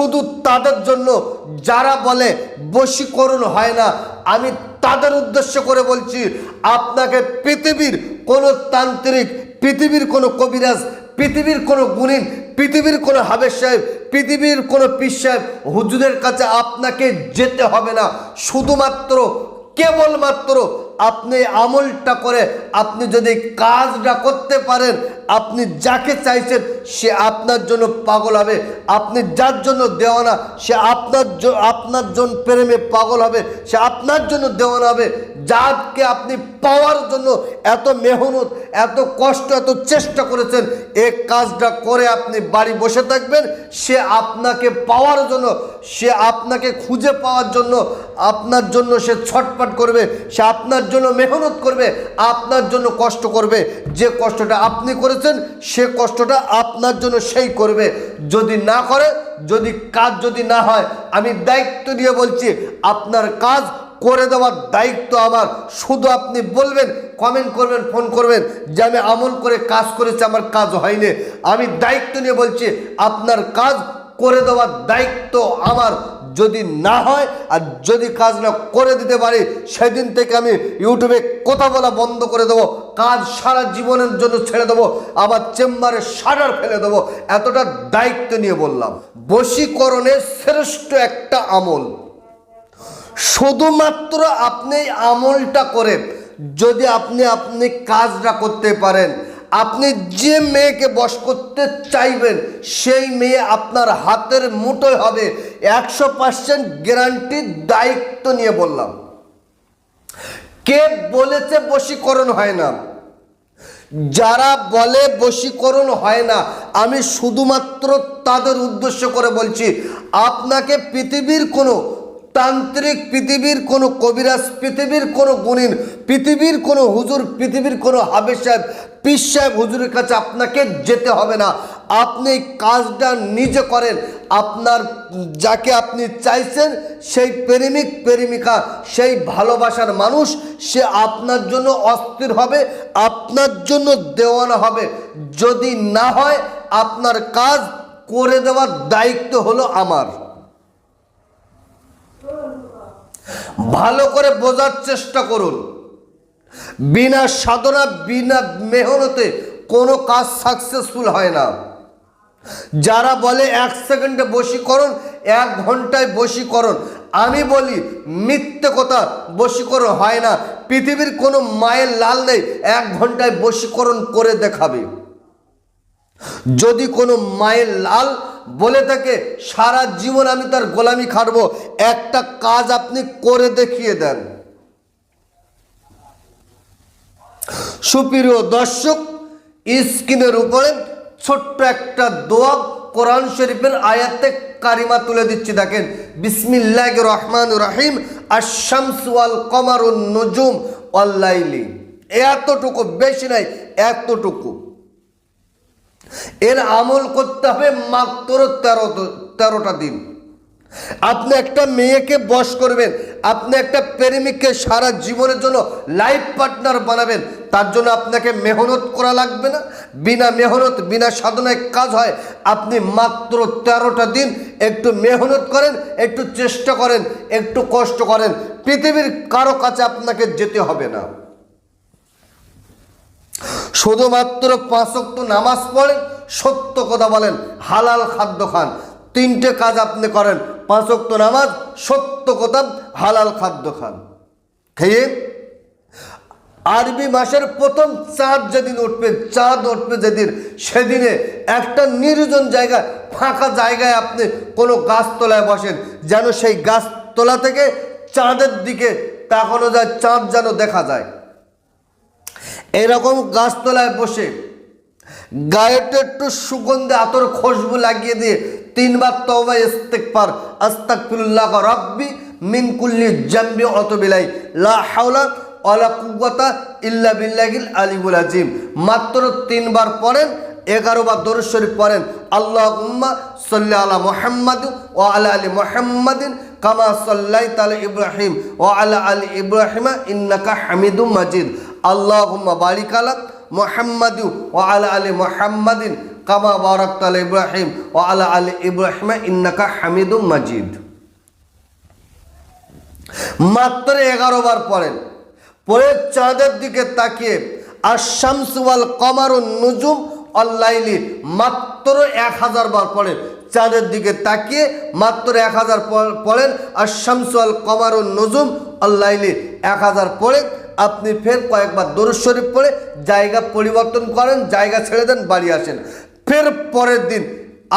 শুধু তাদের জন্য যারা বলে বশীকরণ হয় না, আমি তাদের উদ্দেশ্য করে বলছি, আপনাকে পৃথিবীর কোনো তান্ত্রিক, পৃথিবীর কোনো কবিরাজ, পৃথিবীর কোনো গুণিন, পৃথিবীর কোনো হাবের সাহেব, পৃথিবীর কোনো পীর সাহেব, হুজুরের কাছে আপনাকে যেতে হবে না। শুধুমাত্র কেবলমাত্র আপনি আমলটা করে আপনি যদি কাজটা করতে পারেন, আপনি যাকে চাইছেন সে আপনার জন্য পাগল হবে, আপনি যার জন্য দেওয়ানা সে আপনার আপনার জন্য প্রেমে পাগল হবে, সে আপনার জন্য দেওয়ানা হবে। যাকে আপনি পাওয়ার জন্য এত মেহনত, এত কষ্ট, এত চেষ্টা করেছেন এই কাজটা করে আপনি বাড়ি বসে থাকবেন, সে আপনাকে পাওয়ার জন্য, সে আপনাকে খুঁজে পাওয়ার জন্য, আপনার জন্য সে ছটপট করবে, সে আপনার জন্য মেহনত করবে, আপনার জন্য কষ্ট করবে, যে কষ্টটা আপনি করেছেন, সে কষ্টটা আপনার জন্য সেই করবে। যদি না করে, যদি কাজ যদি না হয়, আমি দায়িত্ব দিয়ে বলছি, আপনার কাজ করে দেওয়ার দায়িত্ব আমার। শুধু আপনি বলবেন কমেন্ট করবেন ফোন করবেন যে আমি আমল করে কাজ করেছি, আমার কাজ হয়নি। আমি দায়িত্ব নিয়ে বলছি, আপনার কাজ করে দেওয়ার দায়িত্ব আমার। যদি না হয়, আর যদি কাজ না করে দিতে পারি, সেদিন থেকে আমি ইউটিউবে কথা বলা বন্ধ করে দেবো, কাজ সারা জীবনের জন্য ছেড়ে দেবো, আবার চেম্বারে সারার ফেলে দেবো। এতটা দায়িত্ব নিয়ে বললাম। বশীকরণের শ্রেষ্ঠ একটা আমল। শুধুমাত্র আপনি আমলটা করে যদি আপনি আপনি কাজটা করতে পারেন, আপনি যে মেয়েকে বশ করতে চাইবেন, সেই মেয়ে আপনার হাতের মুঠোয় হবে। একশো পার্সেন্ট গ্যারান্টির দায়িত্ব নিয়ে বললাম। কে বলেছে বশীকরণ হয় না? যারা বলে বশীকরণ হয় না, আমি শুধুমাত্র তাদের উদ্দেশ্য করে বলছি, আপনাকে পৃথিবীর কোনো তান্ত্রিক পৃথিবীর কোনো কবিরাজ, পৃথিবীর কোনো গুণিন, পৃথিবীর কোনো হুজুর, পৃথিবীর কোনো হাবের সাহেব, পীর সাহেব হুজুরের কাছে আপনাকে যেতে হবে না। আপনি কাজটা নিজে করেন। আপনার যাকে আপনি চাইছেন, সেই প্রেমিক, প্রেমিকা, সেই ভালোবাসার মানুষ, সে আপনার জন্য অস্থির হবে, আপনার জন্য দেওয়ানা হবে। যদি না হয়, আপনার কাজ করে দেওয়ার দায়িত্ব হলো আমার। ভালো করে বোঝার চেষ্টা করুন। বিনা সাধনা, বিনা মেহনতে কোনো কাজ সাকসেসফুল হয় না। যারা বলে এক সেকেন্ডে বশীকরণ, এক ঘন্টায় বশীকরণ, আমি বলি মিথ্যে কথা বশীকরণ হয় না। পৃথিবীর কোনো মায়ের লাল নেই, এক ঘন্টায় বশীকরণ করে দেখাবে। যদি কোনো মায়ের লাল বলে থাকে, সারা জীবন আমি তার গোলামি খাটব। একটা কাজ আপনি করে দেখিয়ে দেন। সুপ্রিয় দর্শক, স্ক্রিনের উপরে ছোট্ট একটা দোয়া কোরআন শরীফের আয়াতে কারিমা তুলে দিচ্ছি। দেখেন বিসমিল্লাহ রহমান রাহিম আশামস ওয়াল কমারুন নজুম অল্লাইলি এতটুকু, বেশি নাই, এতটুকু। এর আমল করতে হবে মাত্র তেরো তেরোটা দিন। আপনি একটা মেয়েকে বশ করবেন, আপনি একটা প্রেমিককে সারা জীবনের জন্য লাইফ পার্টনার বানাবেন, তার জন্য আপনাকে মেহনত করা লাগবে না। বিনা মেহনত, বিনা সাধনায় কাজ হয়, আপনি মাত্র তেরোটা দিন একটু মেহনত করেন, একটু চেষ্টা করেন, একটু কষ্ট করেন। পৃথিবীর কারও কাছে আপনাকে যেতে হবে না। শুধুমাত্র পাঁচক্ত নামাজ পড়েন, সত্য কথা বলেন, হালাল খাদ্য খান। তিনটে কাজ আপনি করেন পাঁচক্ত নামাজ, সত্য কথা, হালাল খাদ্য খান। খেয়ে আরবি মাসের প্রথম চাঁদ যেদিন উঠবে চাঁদ উঠবে যেদিন, সেদিনে একটা নির্জন জায়গা, ফাঁকা জায়গায় আপনি কোনো গাছতলায় বসেন, যেন সেই গাছতলা থেকে চাঁদের দিকে তাকানো যায়, চাঁদ যেন দেখা যায়। এরকম গাছতলায় বসে গায়েতে একটু সুগন্ধে আতর খুশবু লাগিয়ে দিয়ে তিনবার তওবা ইস্তেকবার আস্তাগফিরুল্লাহ রাব্বি মিন কুল্লি জামবি অতবিলাই। লা হাওলা ওয়ালা কুওয়াতা ইল্লা বিল্লাহিল আলিউল আজিম। মাত্র তিনবার পড়েন, এগারো বার দরুদ শরীফ পড়েন। আল্লাহ উম্মা সাল্লি আলা মুহাম্মাদ ও আলা আলী মুহাম্মাদিন কামা সাল্লাই তালা ইব্রাহিম ও আলা আলী ইব্রাহিমা ইন্নাকা হামিদুম মাজিদ। আল্লাহ বারিক আলা মোহাম্মদু ও আলা আলী মোহাম্মদিন কামা বারাক আল ইব্রাহিম ও আলা আলী ইব্রাহিম ইন্নাকা হামিদুম মাজিদ। মাত্র এগারো বার পড়েন। পরে চাঁদের দিকে তাকিয়ে আর শামসুয়াল কমারুন নুজুম অল্লাইলি মাত্র এক হাজার বার পড়েন। চাঁদের দিকে তাকিয়ে মাত্র এক হাজার পড়েন আর শামসুয়াল কমারুন নজুম অল্লাইলি এক হাজার পড়ে আপনি ফের কয়েকবার দরুদ শরীফ পড়ে জায়গা পরিবর্তন করেন, জায়গা ছেড়ে দেন, বাড়ি আসেন। ফের পরের দিন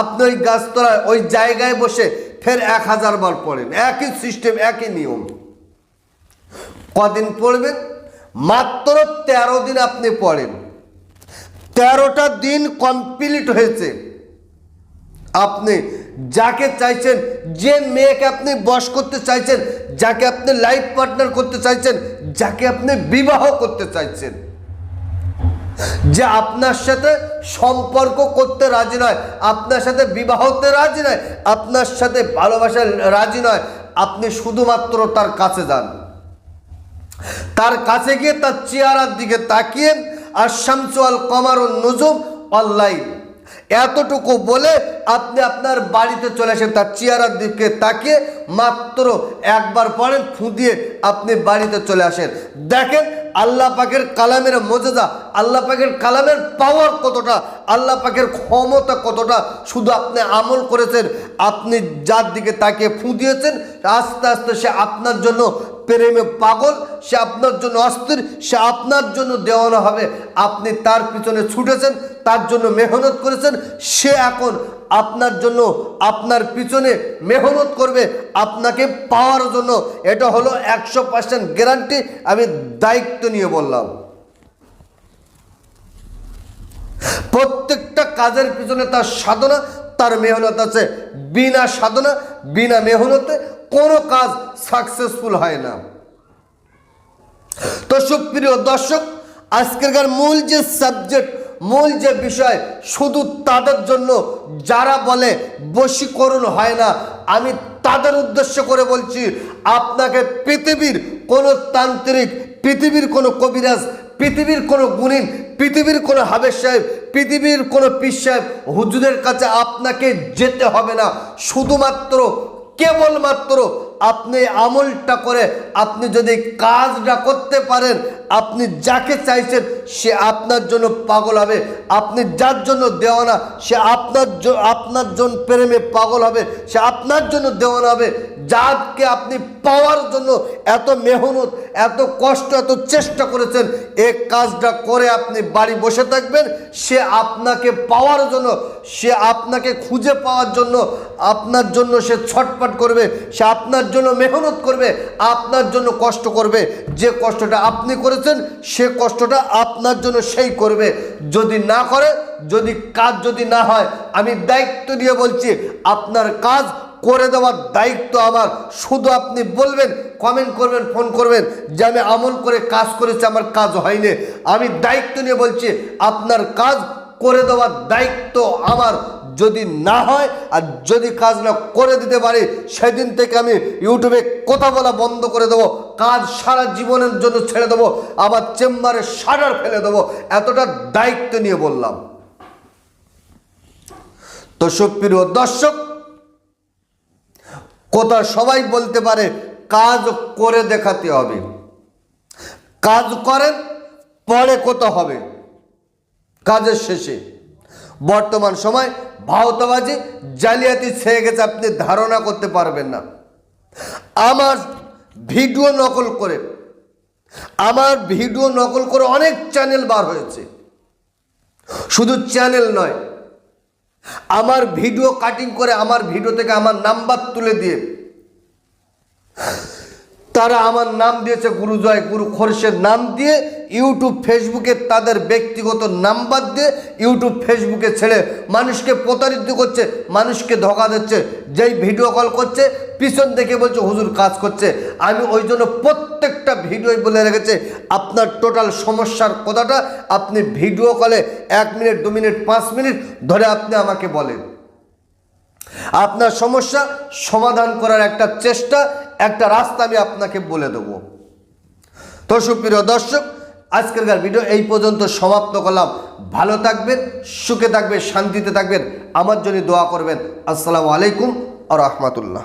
আপনি ওই গাছতলায়, ওই জায়গায় বসে ফের এক হাজার বার পড়েন। একই সিস্টেম একই নিয়ম। কদিন পড়বেন? মাত্র তেরো দিন আপনি পড়েন। তেরোটা দিন কমপ্লিট হয়েছে। আপনি যাকে চাইছেন, যে মেয়েকে আপনি বশ করতে চাইছেন, যাকে আপনি লাইফ পার্টনার করতে চাইছেন যাকে আপনি বিবাহ করতে চাইছেন, যে আপনার সাথে সম্পর্ক করতে রাজি নয়, আপনার সাথে বিবাহ বিবাহতে রাজি নয়, আপনার সাথে ভালোবাসা রাজি নয়, আপনি শুধুমাত্র তার কাছে যান। তার কাছে গিয়ে তার চেহারার দিকে তাকিয়ে আর শামসুয়াল কমারুন নজুম অনলাইন। এতটুকু বলে আপনি আপনার বাড়িতে চলে আসেন, তার চেয়ারার দিকে তাকিয়ে মাত্র একবার পড়েন, ফুঁদিয়ে আপনি বাড়িতে চলে আসেন। দেখেন আল্লাহ পাকের কালামের মজেদা আল্লাহ পাকের কালামের পাওয়ার কতটা, আল্লাহ পাকের ক্ষমতা কতটা, শুধু আপনি আমল করেছেন, আপনি যার দিকে তাকিয়ে ফুঁ দিয়েছেন আস্তে আস্তে সে আপনার জন্য প্রেমে পাগল, সে আপনার জন্য অস্থির, সে আপনার জন্য দেওয়ানো হবে। আপনি তার পিছনে ছুটেছেন, তার জন্য মেহনত করেছেন, সে এখন আপনার জন্য, আপনার পিছনে মেহনত করবে আপনাকে পাওয়ার জন্য। এটা হলো একশো পার্সেন্ট গ্যারান্টি আমি দায়িত্ব নিয়ে বললাম। প্রত্যেকটা কাজের পিছনে তার সাধনা, তার মেহনত আছে। বিনা সাধনা, বিনা মেহনতে কোনো কাজ সাকসেসফুল হয় না। তো সুপ্রিয় দর্শক আজকেরকার মূল যে সাবজেক্ট মূল যে বিষয়, শুধু তাদের জন্য যারা বলে বশীকরণ হয় না, আমি তাদের উদ্দেশ্য করে বলছি, আপনাকে পৃথিবীর কোনো তান্ত্রিক, পৃথিবীর কোনো কবিরাজ, পৃথিবীর কোনো গুণিন, পৃথিবীর কোনো হাবের সাহেব, পৃথিবীর কোনো পীর সাহেব, হুজুরের কাছে আপনাকে যেতে হবে না। শুধুমাত্র কেবলমাত্র আপনি আমলটা করে আপনি যদি কাজটা করতে পারেন, আপনি যাকে চাইছেন সে আপনার জন্য পাগল হবে, আপনি যার জন্য দেওয়ানা সে আপনার আপনার জন্য প্রেমে পাগল হবে, সে আপনার জন্য দেওয়ানা হবে, যাকে আপনি পাওয়ার জন্য এত মেহনত, এত কষ্ট, এত চেষ্টা করেছেন এই কাজটা করে আপনি বাড়ি বসে থাকবেন, সে আপনাকে পাওয়ার জন্য, সে আপনাকে খুঁজে পাওয়ার জন্য, আপনার জন্য সে ছটপট করবে, সে আপনার জন্য মেহনত করবে, আপনার জন্য কষ্ট করবে, যে কষ্টটা আপনি করেছেন, সে কষ্টটা আপনার জন্য সেই করবে। যদি না করে, যদি কাজ যদি না হয়, আমি দায়িত্ব দিয়ে বলছি, আপনার কাজ করে দেওয়ার দায়িত্ব আমার। শুধু আপনি বলবেন কমেন্ট করবেন ফোন করবেন যে আমি আমল করে কাজ করেছি, আমার কাজ হয়নি। আমি দায়িত্ব নিয়ে বলছি, আপনার কাজ করে দেওয়ার দায়িত্ব আমার। যদি না হয়, আর যদি কাজ না করে দিতে পারি, সেদিন থেকে আমি ইউটিউবে কথা বলা বন্ধ করে দেবো, কাজ সারা জীবনের জন্য ছেড়ে দেবো আমার চেম্বারে সারার ফেলে দেবো, এতটা দায়িত্ব নিয়ে বললাম। তো সুপ্রিয় দর্শক কথা সবাই বলতে পারে, কাজ করে দেখাতে হবে। কাজ করেন, পরে কত হবে। কাজের শেষে। বর্তমান সময় ভাওতাবাজি, জালিয়াতি ছেয়ে গেছে, আপনি ধারণা করতে পারবেন না। আমার ভিডিও নকল করে, আমার ভিডিও নকল করে অনেক চ্যানেল বার হয়েছে। শুধু চ্যানেল নয় আমার ভিডিও কাটিং করে আমার ভিডিও থেকে আমার নাম্বার তুলে দিয়ে। তারা আমার নাম দিয়েছে গুরুজয় গুরু খোরশের নাম দিয়ে ইউটিউব, ফেসবুকে তাদের ব্যক্তিগত নাম্বার দিয়ে ইউটিউব, ফেসবুকে ছেড়ে মানুষকে প্রতারিত করছে, মানুষকে ধোকা দিচ্ছে, যেই ভিডিও কল করছে, পিছন দেখে বলছে, হুজুর কাজ করছে। আমি ওই জন্য প্রত্যেকটা ভিডিওই বলে রেখেছে, আপনার টোটাল সমস্যার কথাটা আপনি ভিডিও কলে এক মিনিট, দু মিনিট, পাঁচ মিনিট ধরে আপনি আমাকে বলেন। আপনার সমস্যা সমাধান করার একটা চেষ্টা একটা রাস্তা আমি আপনাকে বলে দেব। তো সুপ্রিয় দর্শক আজকেরকার ভিডিও এই পর্যন্ত সমাপ্ত করলাম। ভালো থাকবেন, সুখে থাকবেন, শান্তিতে থাকবেন, আমার জন্য দোয়া করবেন। আসসালামু আলাইকুম আর রহমতুল্লাহ।